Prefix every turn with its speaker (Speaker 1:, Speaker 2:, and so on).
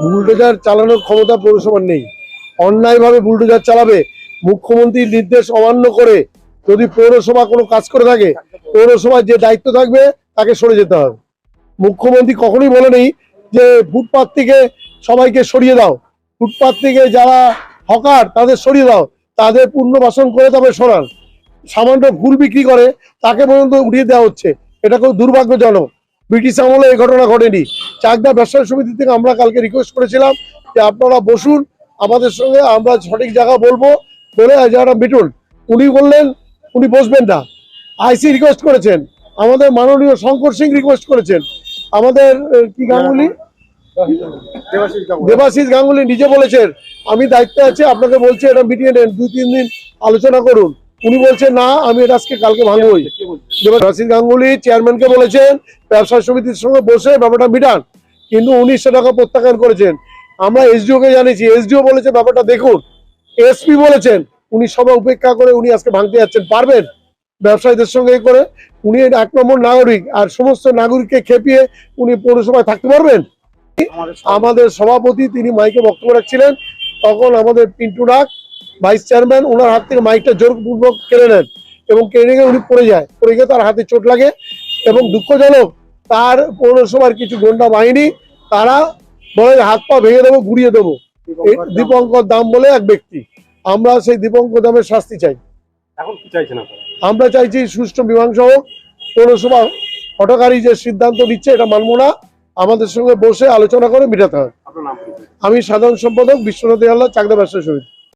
Speaker 1: Bulldozer চালানোর ক্ষমতা পৌরসভার নেই। অন্যায়ভাবে বুলডোজার চালাবে, মুখ্যমন্ত্রীর নির্দেশ অমান্য করে যদি পৌরসভা কোনো কাজ করে থাকে পৌরসভার যে দায়িত্ব থাকবে, তাকে সরে যেতে হবে। মুখ্যমন্ত্রী কখনোই বলেনি যে ফুটপাত থেকে সবাইকে সরিয়ে দাও। ফুটপাত থেকে যারা হকার, তাদের সরিয়ে দাও। তাদের পুনর্বাসন করে তবে সরান। সামান্য ফুল বিক্রি করে, তাকে পর্যন্ত উঠিয়ে দেওয়া হচ্ছে। এটা খুব দুর্ভাগ্যজনক। ব্রিটিশ আমলে এই ঘটনা ঘটেনি। চাকদা ব্যবসায়ী সমিতি থেকে আমরা কালকে রিকোয়েস্ট করেছিলাম যে আপনারা বসুন আমাদের সঙ্গে আমরা সঠিক জায়গা বলব বলে জায়গাটা মিটুন। উনি বললেন উনি বসবেন না। আইসি রিকোয়েস্ট করেছেন। আমাদের মাননীয় শঙ্কর সিং রিকোয়েস্ট করেছেন। আমাদের কি গাঙ্গুলি। দেবাশিস গাঙ্গুলি নিজে বলেছেন। আমি দায়িত্বে আছি আপনাকে বলছি এটা মিটিয়ে নেন দুই তিন দিন আলোচনা করুন। উনি বলছেন না আমি এটা আজকে কালকে ভাঙবই। দেবাশিস গাঙ্গুলি চেয়ারম্যানকে বলেছেন ব্যবসা সমিতির সঙ্গে বসে ব্যাপারটা মিটান। কিন্তু উনি সেটাকে প্রত্যাখ্যান করেছেন। আমরা এসডিও কে জানিয়েছি এসডিও বলেছে ব্যাপারটা দেখুন। এসপি বলেছেন উনি সবাই উপেক্ষা করে উনি আজকে ভাঙতে যাচ্ছেন। পারবেন ব্যবসায়ীদের সঙ্গে করে। উনি এক নম্বর নাগরিক আর সমস্ত নাগরিককে খেপিয়ে উনি পৌরসভায় থাকতে পারবেন? আমাদের সভাপতি তিনি মাইকে বক্তব্য রাখছিলেন। তখন আমাদের পিন্টু ডাক ভাইস চেয়ারম্যান ওনার হাত থেকে মাইকটা জোরপূর্বক কেড়ে নেন এবং কেড়ে গিয়ে উনি পড়ে যায়। পড়ে গিয়ে তার হাতে চোট লাগে এবং দুঃখজনক তার পৌরসভার কিছু গন্ডা বাহিনী তারা বলে হাত পা ভেঙে দেবো ঘুরিয়ে দেবো। দীপঙ্কর দাম। বলে এক ব্যক্তি। আমরা সেই দীপঙ্কর দামের শাস্তি চাই। আমরা চাইছি সুষ্ঠু মীমাংসা হোক পৌরসভা হটকারী যে সিদ্ধান্ত নিচ্ছে এটা মানবো না। আমাদের সঙ্গে বসে আলোচনা করে মিটাতে হবে। আমি সাধারণ সম্পাদক বিশ্বনাথ আল্লাহ চাকদা ব্যবসা সমিতি।